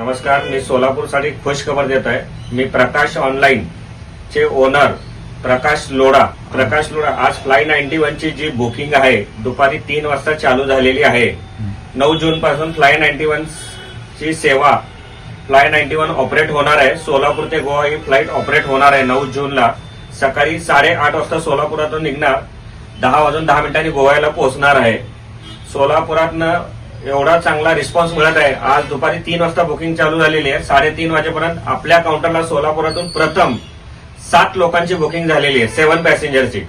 नमस्कार मी सोलापूरसाठी खुश खबर देत आहे. मी प्रकाश ऑनलाईन चे ओनर प्रकाश लोडा प्रकाश लोडा आज फ्लाय नाईन्टी वन ची जी बुकिंग आहे दुपारी तीन वाजता चालू झालेली आहे. नऊ जून पासून फ्लाय नाईन्टी वन ची सेवा फ्लाय नाईन्टी वन ऑपरेट होणार आहे. सोलापूर ते गोवा ही फ्लाईट ऑपरेट होणार आहे नऊ जूनला. सकाळी साडेआठ वाजता सोलापुरातून निघणार. दहा वाजून दहा मिनिटांनी गोव्याला पोहोचणार आहे. सोलापुरातनं एवढा चांगला रिस्पॉन्स मिळत आहे. आज दुपारी तीन वाजता बुकिंग चालू झालेली आहे. साडेतीन वाजेपर्यंत आपल्या काउंटरला सोलापुरातून प्रथम सात लोकांची बुकिंग झालेली आहे. सेव्हन पॅसेंजरची.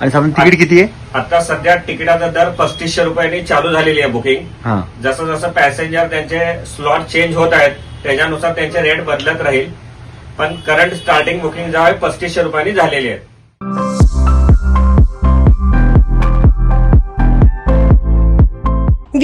आणि साधारण तिकीट किती आहे? आता सध्या तिकिटाचा दर पस्तीसशे रुपयांनी चालू झालेली आहे बुकिंग जसं जसं पॅसेंजर त्यांचे स्लॉट चेंज होत आहेत त्याच्यानुसार त्यांचे रेट बदलत राहील. पण करंट स्टार्टिंग बुकिंग जो आहे पस्तीसशे रुपयांनी झालेली आहे.